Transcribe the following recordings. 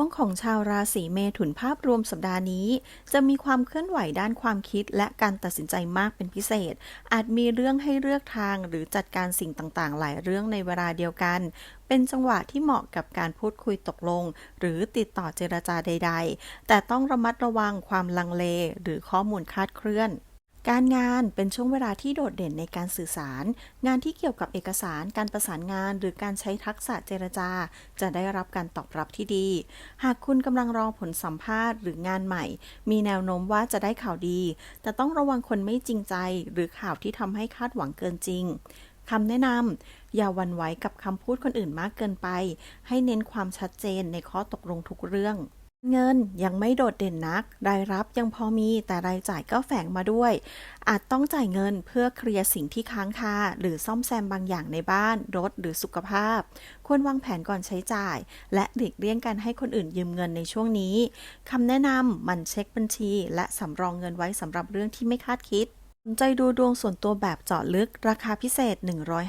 วงของชาวราศีเมถุนภาพรวมสัปดาห์นี้ จะมีความเคลื่อนไหวด้านความคิดและการตัดสินใจมากเป็นพิเศษ อาจมีเรื่องให้เลือกทางหรือจัดการสิ่งต่างๆ หลายเรื่องในเวลาเดียวกัน เป็นจังหวะที่เหมาะกับการพูดคุยตกลง หรือติดต่อเจรจาใด ๆ แต่ต้องระมัดระวังความลังเลหรือข้อมูลคาดเคลื่อน การงานเป็นช่วงเวลาที่โดดเด่นในการสื่อสาร งานที่เกี่ยวกับเอกสารการประสานงาน หรือการใช้ทักษะเจรจา จะได้รับการตอบรับที่ดี หากคุณกำลังรอผลสัมภาษณ์หรืองานใหม่ มีแนวโน้มว่าจะได้ข่าวดี แต่ต้องระวังคนไม่จริงใจ หรือข่าวที่ทำให้คาดหวังเกินจริงคำแนะนำอย่าวันไหวกับคำพูดคนอื่นมากเกินไป ให้เน้นความชัดเจนในข้อตกลงทุกเรื่อง เงินยังไม่โดดเด่นนัก รายรับยังพอมีแต่รายจ่ายก็แฝงมาด้วย อาจต้องจ่ายเงินเพื่อเคลียร์สิ่งที่ค้างคาหรือซ่อมแซมบางอย่างในบ้าน รถหรือสุขภาพ ควรวางแผนก่อนใช้จ่าย และหลีกเลี่ยงการให้คนอื่นยืมเงินในช่วงนี้คำแนะนำมันเช็คบัญชี และสำรองเงินไว้สำหรับเรื่องที่ไม่คาดคิด สนใจดูดวงส่วนตัวแบบเจาะลึก ราคาพิเศษ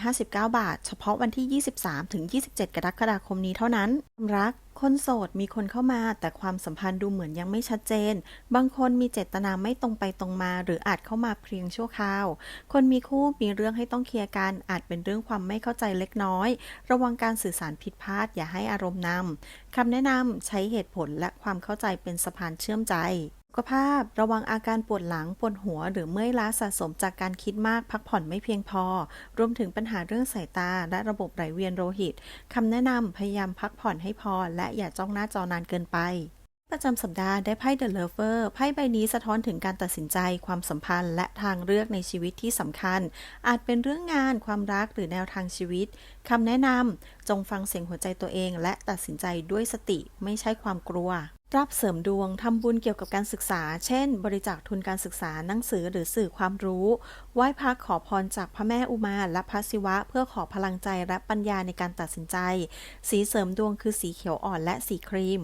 159 บาท เฉพาะวันที่ 23 ถึง 27 กรกฎาคมนี้เท่านั้นรัก คนโสดมีคนเข้ามา แต่ความสัมพันธ์ดูเหมือนยังไม่ชัดเจน บางคนมีเจตนาไม่ตรงไปตรงมา หรืออาจเข้ามาเพียงชั่วคราว คนมีคู่มีเรื่องให้ต้องเคลียร์กันอาจเป็นเรื่องความไม่เข้าใจเล็กน้อย ระวังการสื่อสารผิดพลาดอย่าให้อารมณ์นำคำแนะนำใช้เหตุผลและความเข้าใจเป็นสะพานเชื่อมใจ สุขภาพระวังอาการปวดหลังปวดหัว หรือเมื่อยล้าสะสมจากการคิดมากพักผ่อนไม่เพียงพอ รวมถึงปัญหาเรื่องสายตา และระบบไหลเวียนโลหิตคำแนะนำพยายามพักผ่อนให้พอ และอย่าจ้องหน้าจอนานเกินไป ประจำสัปดาห์ได้ไพ่ The Lover ไพ่ใบนี้สะท้อนถึงการตัดสินใจ ความสัมพันธ์ และทางเลือกในชีวิตที่สำคัญ อาจเป็นเรื่องงานความรักหรือแนวทางชีวิตคำแนะนำจงฟังเสียงหัวใจตัวเอง และตัดสินใจด้วยสติไม่ใช่ความกลัว รับเสริมดวงทำบุญเกี่ยวกับการศึกษา เช่น บริจาคทุนการศึกษาหนังสือหรือสื่อความรู้ ไหว้พระขอพรจากพระแม่อุมาและพระศิวะ เพื่อขอพลังใจและปัญญาในการตัดสินใจ สีเสริมดวงคือสีเขียวอ่อนและสีครีม